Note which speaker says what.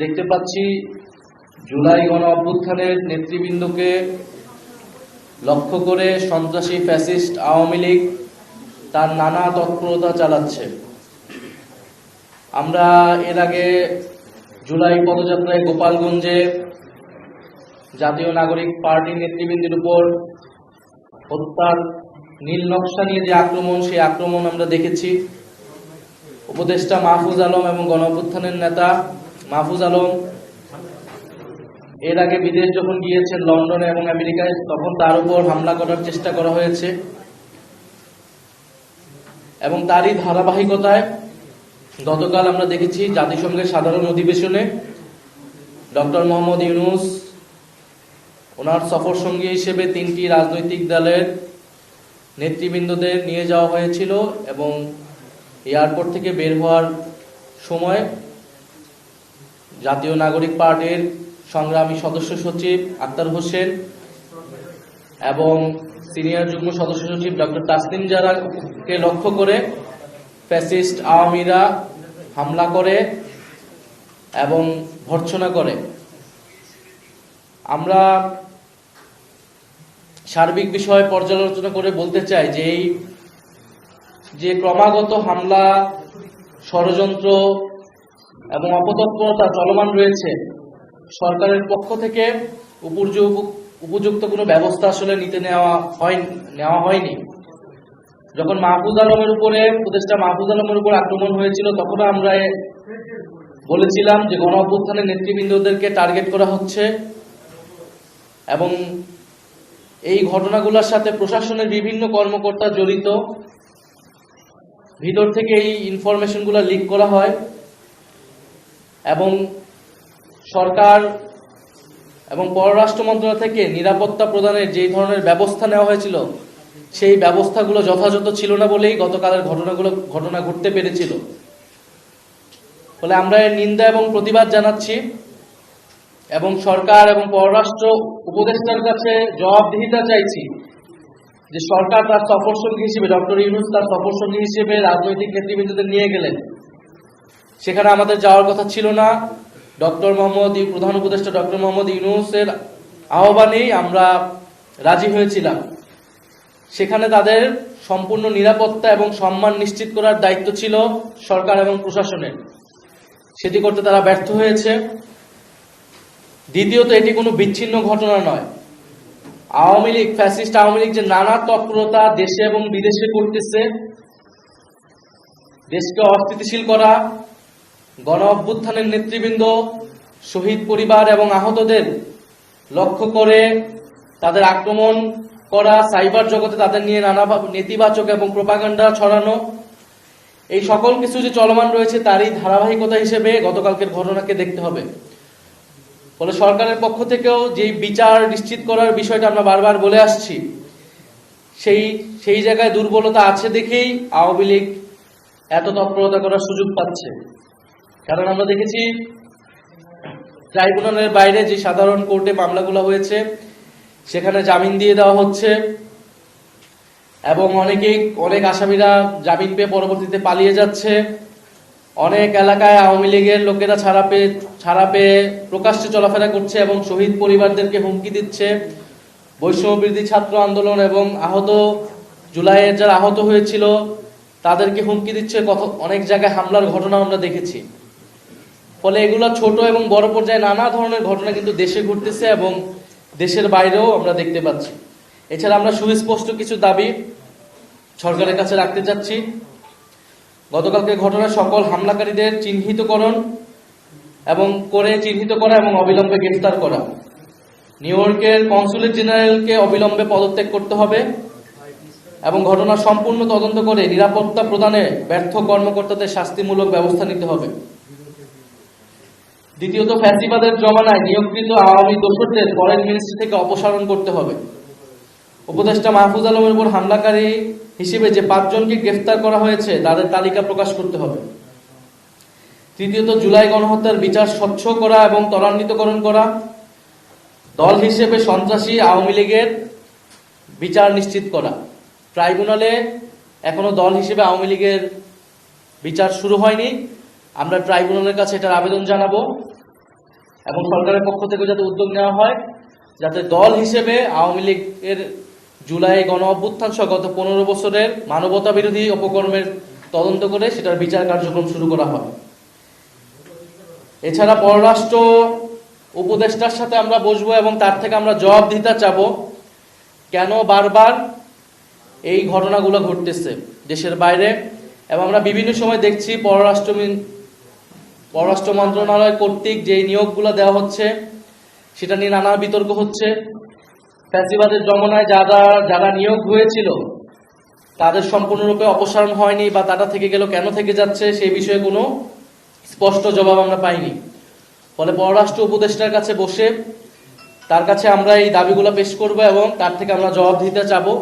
Speaker 1: দেখতে পাচ্ছি জুলাই গণ অভ্যুত্থানের নেতৃবৃন্দকে লক্ষ্য করে সন্ত্রাসী ফ্যাসিস্ট আওয়ামী লীগ তার নানা তৎপরতা চালাচ্ছে। আমরা এর আগে জুলাই পদযাত্রায় গোপালগঞ্জে জাতীয় নাগরিক পার্টির নেতৃবৃন্দের উপর হত্যার নীল নকশা নিয়ে যে আক্রমণ, সেই আক্রমণ আমরা দেখেছি। উপদেষ্টা মাহফুজ আলম এবং গণঅভ্যুত্থানের নেতা মাহফুজ আলম, এর আগে বিদেশ যখন গিয়েছেন লন্ডনে এবং আমেরিকায়, তখন তার উপর হামলা করার চেষ্টা করা হয়েছে। এবং তারই ধারাবাহিকতায় গতকাল আমরা দেখেছি জাতিসংঘের সাধারণ অধিবেশনে ডক্টর মোহাম্মদ ইউনুস ওনার সফর সঙ্গী হিসেবে তিনটি রাজনৈতিক দলের নেতৃবৃন্দদের নিয়ে যাওয়া হয়েছিল এবং এয়ারপোর্ট থেকে বের হওয়ার সময় জাতীয় নাগরিক পার্টির সংগ্রামী সদস্য সচিব আক্তার হোসেন এবং সিনিয়র যুগ্ম সদস্য সচিব ডক্টর তাসলিম জারাকে লক্ষ্য করে ফ্যাসিস্ট আওয়ামীরা হামলা করে এবং ভর্ৎসনা করে। আমরা সার্বিক বিষয়ে পর্যালোচনা করে বলতে চাই যে এই যে ক্রমাগত হামলা, ষড়যন্ত্র এবং অপতৎপরতা চলমান রয়েছে। সরকারের পক্ষ থেকে উপযুক্ত কোনো ব্যবস্থা আসলে নিতে নেওয়া হয়, নেওয়া হয়নি। যখন মাহফুজ আলমের উপরে, উপদেষ্টা মাহফুজ আলমের উপর আক্রমণ হয়েছিল, তখন আমরা বলেছিলাম যে গণ অভ্যুত্থানের নেতৃবৃন্দদেরকে টার্গেট করা হচ্ছে এবং এই ঘটনাগুলোর সাথে প্রশাসনের বিভিন্ন কর্মকর্তা জড়িত। ভিতর থেকে এই ইনফরমেশনগুলো লিক করা হয়। এবং সরকার এবং পররাষ্ট্র মন্ত্রণালয় থেকে নিরাপত্তা প্রদানের যেই ধরনের ব্যবস্থা নেওয়া হয়েছিল, সেই ব্যবস্থাগুলো যথাযথ ছিল না বলেই গতকালের ঘটনাগুলো, ঘটনা ঘটতে পেরেছিল। ফলে আমরা এর নিন্দা এবং প্রতিবাদ জানাচ্ছি এবং সরকার এবং পররাষ্ট্র উপদেষ্টার কাছে জবাবদিহিতা চাইছি যে সরকার তার সফর সঙ্গী হিসেবে, ডক্টর ইউনুস তার সফর সঙ্গী হিসেবে রাজনৈতিক নেতৃবৃন্দদের নিয়ে গেলেন। সেখানে আমাদের যাওয়ার কথা ছিল না। ডক্টর মোহাম্মদ প্রধান উপদেষ্টা ডক্টর মোহাম্মদ ইউনুসের আহ্বানেই আমরা রাজি হয়েছিলাম। সেখানে তাদের সম্পূর্ণ নিরাপত্তা এবং সম্মান নিশ্চিত করার দায়িত্ব ছিল সরকার এবং প্রশাসনের। সেটি করতে তারা ব্যর্থ হয়েছে। দ্বিতীয়ত, এটি কোনো বিচ্ছিন্ন ঘটনা নয়। আওয়ামী লীগ, ফ্যাসিস্ট আওয়ামী লীগ যে নানা তৎপরতা দেশে এবং বিদেশে করতেছে, দেশকে অস্থিতিশীল করা গণ অভ্যুত্থানের নেতৃবৃন্দ, শহীদ পরিবার এবং আহতদের লক্ষ্য করে তাদের আক্রমণ করা, সাইবার জগতে তাদের নিয়ে নানা নেতিবাচক এবং প্রপাগান্ডা ছড়ানো, এই সকল কিছু যে চলমান রয়েছে তারই ধারাবাহিকতা হিসেবে গতকালকের ঘটনাকে দেখতে হবে। ফলে সরকারের পক্ষ থেকেও যে বিচার নিশ্চিত করার বিষয়টা আমরা বারবার বলে আসছি, সেই সেই জায়গায় দুর্বলতা আছে দেখেই আওয়ামী লীগ এত তৎপরতা করার সুযোগ পাচ্ছে। কারণ আমরা দেখেছি ট্রাইব্যুনালের বাইরে যে সাধারণ কোর্টে মামলাগুলো হয়েছে, সেখানে জামিন দিয়ে দেওয়া হচ্ছে এবং অনেকেই অনেক আসামিরা জামিন পেয়ে পরবর্তীতে পালিয়ে যাচ্ছে। অনেক এলাকায় আওয়ামী লীগের লোকেরা ছাড়া পেয়ে ছাড়া পেয়ে প্রকাশ্যে চলাফেরা করছে এবং শহীদ পরিবারদেরকে হুমকি দিচ্ছে। বৈষম্যবৃদ্ধি ছাত্র আন্দোলন এবং আহত, জুলাইয়ের যারা আহত হয়েছিল, তাদেরকে হুমকি দিচ্ছে। অনেক জায়গায় হামলার ঘটনা আমরা দেখেছি। ফলে এগুলো ছোট এবং বড় পর্যায়ে নানা ধরনের ঘটনা কিন্তু দেশে ঘটতেছে এবং দেশের বাইরেও আমরা দেখতে পাচ্ছি। এছাড়া আমরা সুস্পষ্ট কিছু দাবি সরকারের কাছে রাখতে চাচ্ছি। গতকালকে ঘটনার সকল হামলাকারীদের চিহ্নিতকরণ এবং করে চিহ্নিত করা এবং অবিলম্বে গ্রেফতার করা। নিউ ইয়র্কের কনসুলেট জেনারেলকে অবিলম্বে পদত্যাগ করতে হবে এবং ঘটনা সম্পূর্ণ তদন্ত করে নিরাপত্তা প্রদানে ব্যর্থ কর্মকর্তাদের শাস্তিমূলক ব্যবস্থা নিতে হবে। দ্বিতীয়ত, ফ্যাসিবাদের জমানায় নিয়োগকৃত আওয়ামী দোষরদের ফরেন মিনিস্ট্রি থেকে অপসারণ করতে হবে। উপদেষ্টা মাহফুজ আলমের উপর হামলাকারী হিসেবে যে পাঁচজনকে গ্রেফতার করা হয়েছে, তাদের তালিকা প্রকাশ করতে হবে। তৃতীয়ত, জুলাই গণহত্যার বিচার স্বচ্ছ করা এবং ত্বরান্বিতকরণ করা। দল হিসেবে সন্ত্রাসী আওয়ামী লীগের বিচার নিশ্চিত করা। ট্রাইব্যুনালে এখনও দল হিসেবে আওয়ামী লীগের বিচার শুরু হয়নি। আমরা ট্রাইব্যুনালের কাছে এটার আবেদন জানাব। এবং সরকারের পক্ষ থেকে যাতে উদ্যোগ নেওয়া হয়, যাতে দল হিসেবে আওয়ামী লীগের জুলাই গণ অভ্যুত্থান সহ গত পনেরো বছরের মানবতা বিরোধী অপকর্মের তদন্ত করে সেটার বিচার কার্যক্রম শুরু করা হয়। এছাড়া পররাষ্ট্র উপদেষ্টার সাথে আমরা বসবো এবং তার থেকে আমরা জবাব দিতে চাবো, কেন বারবার এই ঘটনাগুলো ঘটতেছে দেশের বাইরে? এবং আমরা বিভিন্ন সময় দেখছি পররাষ্ট্র পররাষ্ট্র মন্ত্রণালয় কর্তৃক যে নিয়োগগুলো দেওয়া হচ্ছে, সেটা নিয়ে নানা বিতর্ক হচ্ছে। ফ্যাসিবাদের জমানায় যারা যারা নিয়োগ হয়েছিল, তাদের সম্পূর্ণরূপে অপসারণ হয়নি বা তারা থেকে গেল কেন থেকে যাচ্ছে সেই বিষয়ে কোনো স্পষ্ট জবাব আমরা পাইনি। ফলে পররাষ্ট্র উপদেষ্টার কাছে বসে তার কাছে আমরা এই দাবিগুলো পেশ করব এবং তার থেকে আমরা জবাব দিতে চাবো।